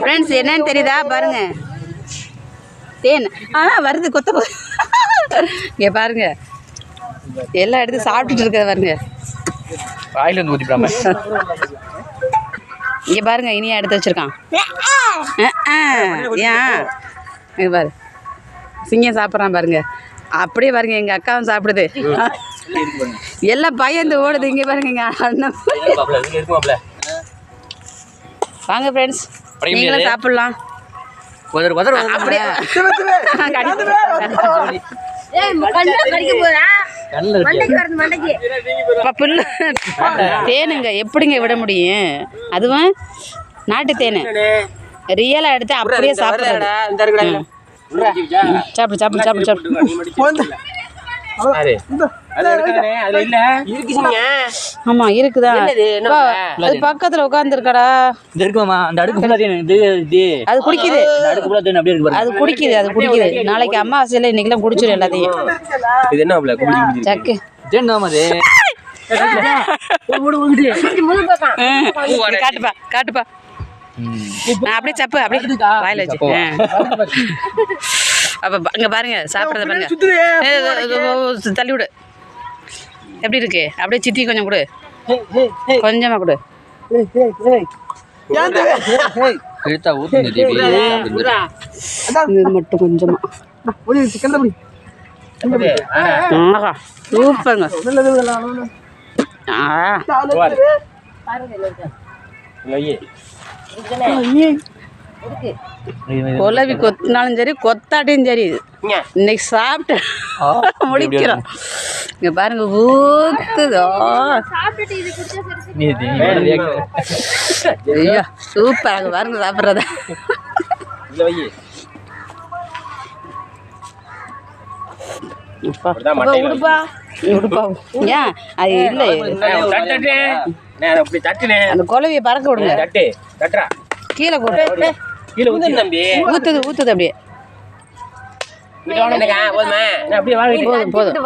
Friends என்னன்னு தெரியுதா? பாருங்க. தேன். ஆ வருது கொத்த கொ இங்கே பாருங்க. எல்லாம் எடுத்து சாப்பிட்டுட்டு இருக்கிறத பாருங்க. வாயில வந்து ஊற்றிடாம இங்கே பாருங்க இனியா எடுத்து வச்சிருக்கான். ஏன் இங்க பாரு. சிங்கம் சாப்பிட்றான் பாருங்க. அப்படியே பாருங்க எங்கள் அக்காவும் சாப்பிடுது. எல்லாம் பயந்து ஓடுது இங்கே பாருங்க எங்கள் அண்ணன். வாங்க ஃப்ரெண்ட்ஸ் நீங்களும். சாப்பிட்லாம். உதறு உதறு அப்படியே. தேனுங்க எப்படிங்க விட முடியும்? அதுவும் நாட்டு தேனு. ரியலாக எடுத்து அப்படியே சாப்பிட்றது. சாப்பிடு சாப்பிடு சாப்பிடு சாப்பிடு. ஆமாம் இருக்குதா? அது பக்கத்தில் உட்காந்துருக்கடா இது இருக்குமாமா அந்த அடுக்கு ஃபுல்லா இது இது. அது குடிக்குது. இந்த அடுக்கு ஃபுல்லா தேன் அப்படியே இருக்கு பாருங்க. அது குடிக்குது அது குடிக்குது. நாளைக்கு அம்மாவாசையில் இன்னைக்கெல்லாம் குடிச்சிடும் எல்லாத்தையும். இது என்ன ஆப்ல குடிச்சு குடிச்சு சக்கு தேன் தான் அது இங்க காட்டுப்பா காட்டுப்பா. அப்படியே சப்பு அப்படியே வாயில வச்சு? அப்போ அங்கே பாருங்க சாப்பிட்றத பாருங்க. தள்ளி விடு எப்படி இருக்கு? அப்படியே சித்தி கொஞ்சம் கொடு. கொஞ்சமாக கொடு. இது மட்டும் சூப்பருங்க. ஆ குலவி கொத்தினாலும் சரி கொத்தாட்டியும் சரி இன்னைக்கு சாப்பிட்டு முடிக்கிறோம் இங்க பாருங்க ஊத்துதோ ஐயோ சூப்பர் அங்கே பாருங்க சாப்பிட்றத விடுப்பா ஏன் அது இல்லை அந்த குலவியை பறக்க விடுங்க கீழே போட்டு கீழே ஊத்து தம்பி. ஊத்துது ஊத்துது அப்படியே. போதுமா போதும்.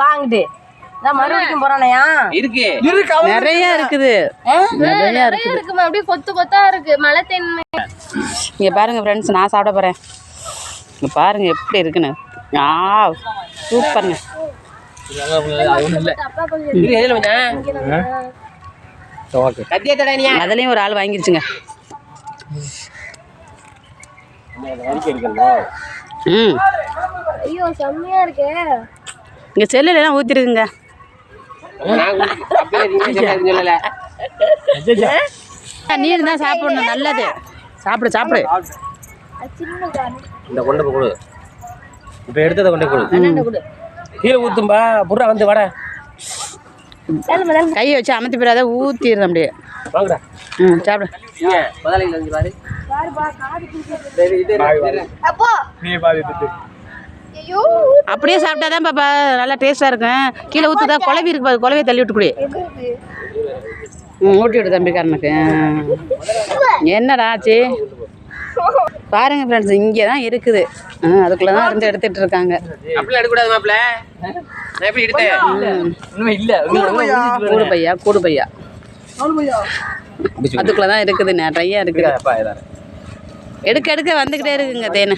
நான் மறுபடியும் போறானயா? இருக்கு. நிறைய இருக்குது. நிறைய இருக்குது. இருக்குமா? அப்படியே கொத்து கொத்தா இருக்கு. மழை தென்மை இங்கே பாருங்க ஃப்ரெண்ட்ஸ் நான் சாப்பிட போகிறேன் இங்கே பாருங்க எப்படி இருக்குன்னு. ஆ சூப்பருங்க. அதுலேயும் ஒரு ஆள் வாங்கிருச்சுங்க. ம். ஐயோ செம்மையா இருக்கே. இங்கே செல்லுலாம் ஊற்றிருக்குங்க சொல்லல நீர் தான் சாப்பிடணும் நல்லது. சாப்பிடு சாப்பிடு. இந்த கொண்டு போய் கொடு. இப்ப எடுத்ததை கொண்டு கொடு. கீழே ஊத்தும்பா புறா வந்து வாடா. கையை வச்சு அமர்த்தி போயிடாத ஊற்றிடுறேன் அப்படியே. வாங்கடா. ம் சாப்பிடு. முதலாளிகள் வந்து பாரு. ஐயோ. அப்படியே சாப்பிட்டா பாப்பா நல்லா டேஸ்ட்டாக இருக்கும். கீழே ஊற்றுதா குழவி இருக்கு பாரு குழவையை தள்ளி விட்டு குடி. ம் ஊட்டி விடு தம்பிக்காரனுக்கு என்னடா ஆச்சு? பாருங்க ஃப்ரெண்ட்ஸ் இங்கே தான் இருக்குது. அதுக்குள்ளே தான் இருந்து எடுத்துட்டு இருக்காங்க. அப்படிலாம் எடுக்கக்கூடாது மாப்பிள்ள. நான் எப்படி எடுத்தேன்? இல்ல. கூடு பையா கூடு பையா. அதுக்குள்ளே தான் இருக்குது நிறைய இருக்குது. இதாரு எடுக்க எடுக்க வந்துக்கிட்டே இருக்குங்க தேனு.